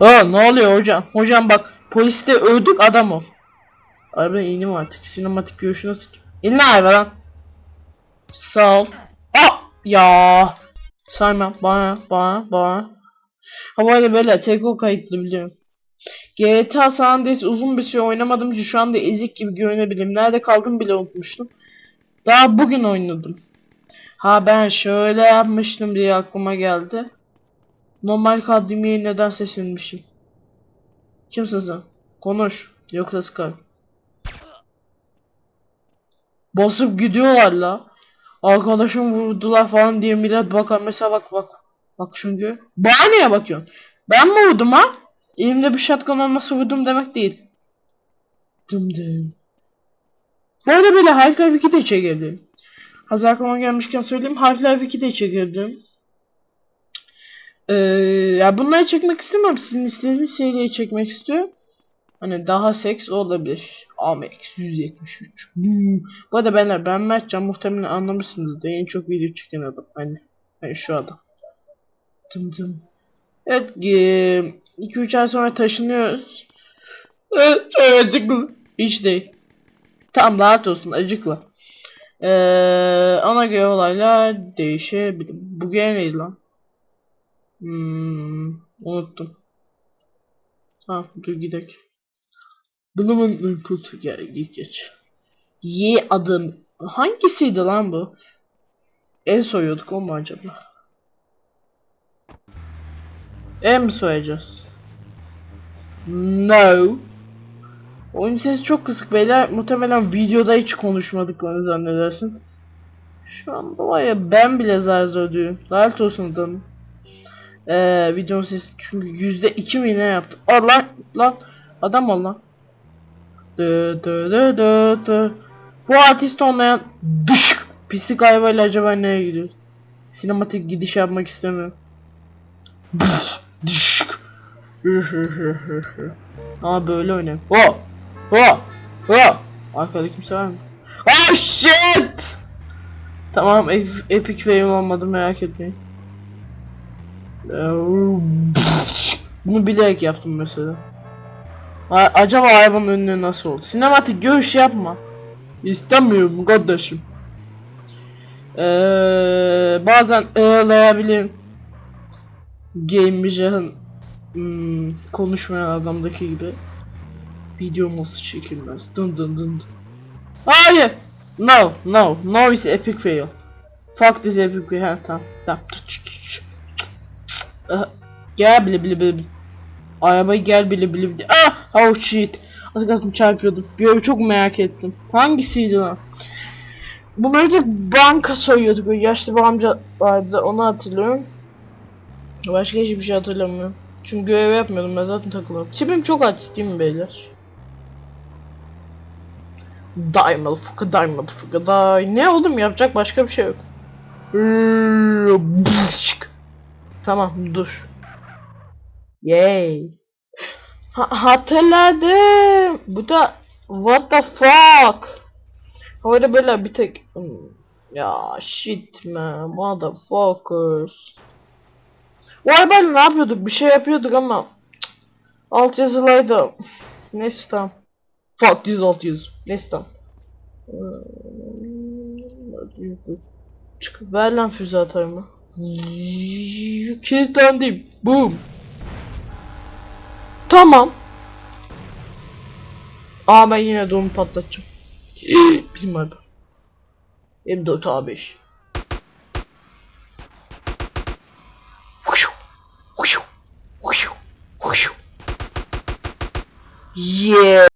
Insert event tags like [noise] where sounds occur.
Aa ne oluyor hocam? Hocam bak poliste öldük adam ol. Abi ben inim artık. Sinematik görüşü nasıl? İnle abi lan. Sağ ol. Aa ya. Saymam. Bana bana bana. Öyle böyle tek o kayıtlı biliyorum. GTA San Andreas uzun bir süre oynamadım ki şu anda ezik gibi görünebilirim. Nerede kaldım bile unutmuştum. Daha bugün oynadım. Ha ben şöyle yapmıştım diye aklıma geldi. Normal kadimiye neden seçilmişim? Kimsin sen? Konuş. Yoksa sıkar. Basıp gidiyorlar la. Arkadaşım vurdular falan diye millet bakar. Mesela bak bak. Bak çünkü. Bana niye bakıyorsun? Ben mi vurdum ha? Elimde bir shotgun olması vurdum demek değil. Dım dım. Arada böyle Half-Life 2 de çekildi. Hazır aklıma gelmişken söyleyeyim. Half-Life 2 de çekildi. Ee, ya bunları çekmek istemiyorum. Sizin istediğiniz şeyleri çekmek istiyorum. Hani daha seks olabilir. Amex 173. Hmm. Bu arada benler ben Mertcan muhtemelen anlamışsınızdır. En çok video çeken adam. Hani, hani şu adam. Dım dım. Evet 2-3 ay sonra taşınıyoruz. Evet, evet acıklı. Hiç değil. Tam rahat olsun acıkla. Ee, ona göre olaylar değişebilir. Bu gene neydi lan? Hmm, unuttum. Tamam dur. Bunu mu unuttuk ya git geç. Y adım. Hangisiydi lan bu? El soyuyorduk o mu acaba? El mi soyacağız? No. Oyun sesi çok kısık beyler. Muhtemelen videoda hiç konuşmadıklarını zannedersin. Şu an ya ben bile zar zor diyorum. Lanet olsun adamım. Ee, videonun sesi çünkü yüzde iki mi ne yaptı? Aa lan adam ol lan. Dı dı dı dı dı. Bu artist olmayan dış pislik hayvayla acaba nereye gidiyor? Sinematik gidiş yapmak istemiyorum. Dış dış. [laughs] Ama böyle oynayayım. Oh! Oh! Oh! Arkada kimse var mı? Oh shit! Tamam ep- epic fail olmadı merak etmeyin. Bunu bilerek yaptım mesela. A- acaba hayvanın önüne nasıl oldu? Sinematik görüş yapma. İstemiyorum kardeşim. Ee, bazen ağlayabilirim. Game Vision'ın hmm, konuşmayan adamdaki gibi. Video nasıl çekilmez? Dın dın dın. Hayır! No, no, no is epic fail. Fuck this epic fail. Ha, tamam, tamam. Gel bile bile bile. Arabayı gel bile bile bile. Ah! Oh shit. Az kalsın çarpıyordum. Görevi çok merak ettim. Hangisiydi lan? Bu böyle banka soyuyorduk. Böyle yaşlı bir amca vardı. Onu hatırlıyorum. Başka hiçbir şey hatırlamıyorum. Çünkü görev yapmıyordum ben zaten takılıyorum. Tipim çok aç değil mi beyler? Die motherfucker die motherfucker die. Ne oğlum yapacak başka bir şey yok. Tamam dur. Yay. Ha hatırladım. Bu da what the fuck. Havada böyle bir tek Hmm, ya shit man motherfuckers. Bu arabayla ne yapıyorduk? Bir şey yapıyorduk ama alt yazılaydı. Neyse tamam. Fuck this alt yazı. Neyse tamam. Çık ver lan füze atarımı. Kilitlendim. Boom. Tamam. Aa ben yine doğumu patlatacağım. [gasps] Bizim araba. M4 A5. Yeah.